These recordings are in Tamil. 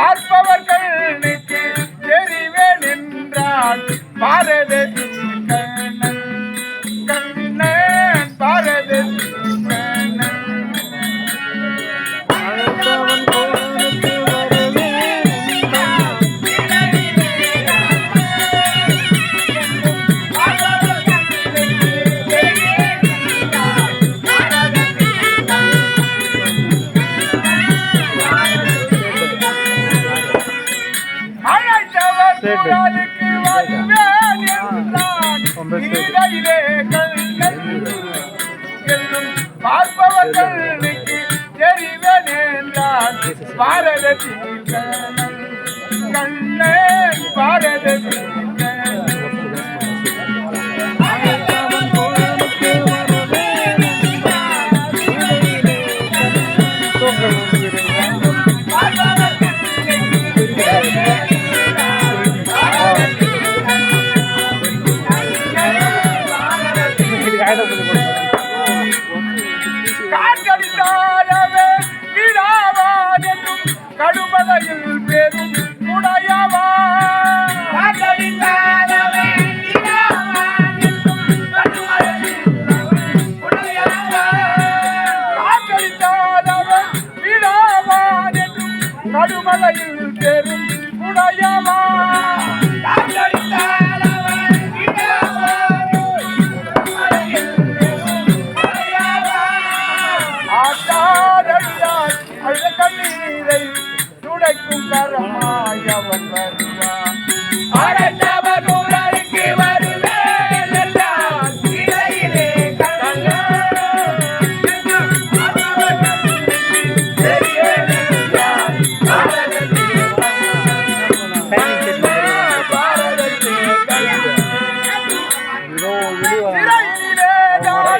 பார்ப்பவர்கள் தெரிவேன் என்றால் பாரத பார்ப்பவர்களுக்கு தெரிவன் என்றான். பாரதத்தில் கருமலையில் பெரும் உடையவா அழக நீரை துடைக்கும் கரமாயவன் வருவான்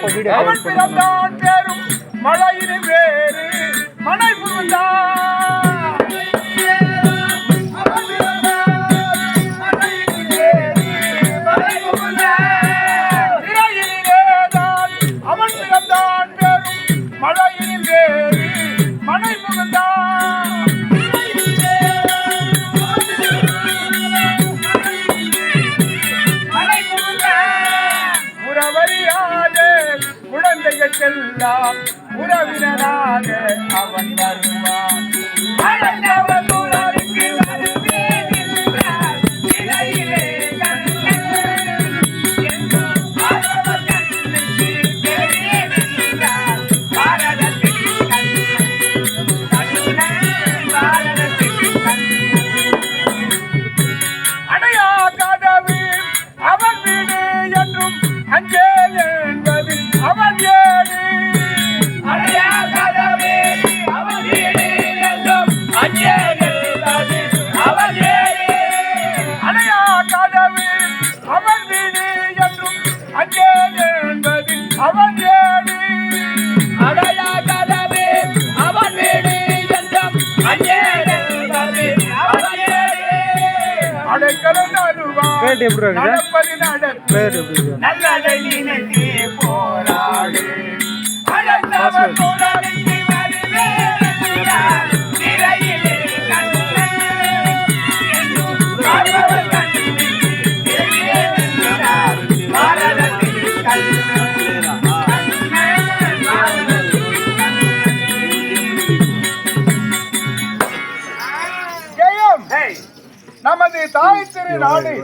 அவன் பிறந்தான் பேரும் மழையினில் வேறு மனை புகுந்தான். நமக்கெல்லாம் உறவினராக அவன் வருவான். அவையா கதவில் அவன் விதி என்றும் அங்கே என்பது அவன் ஏடி அவையா கதவில் அவன் விதி என்றும் அங்கே நடப்பது நடப்பது நமது தாய் திரு நாடு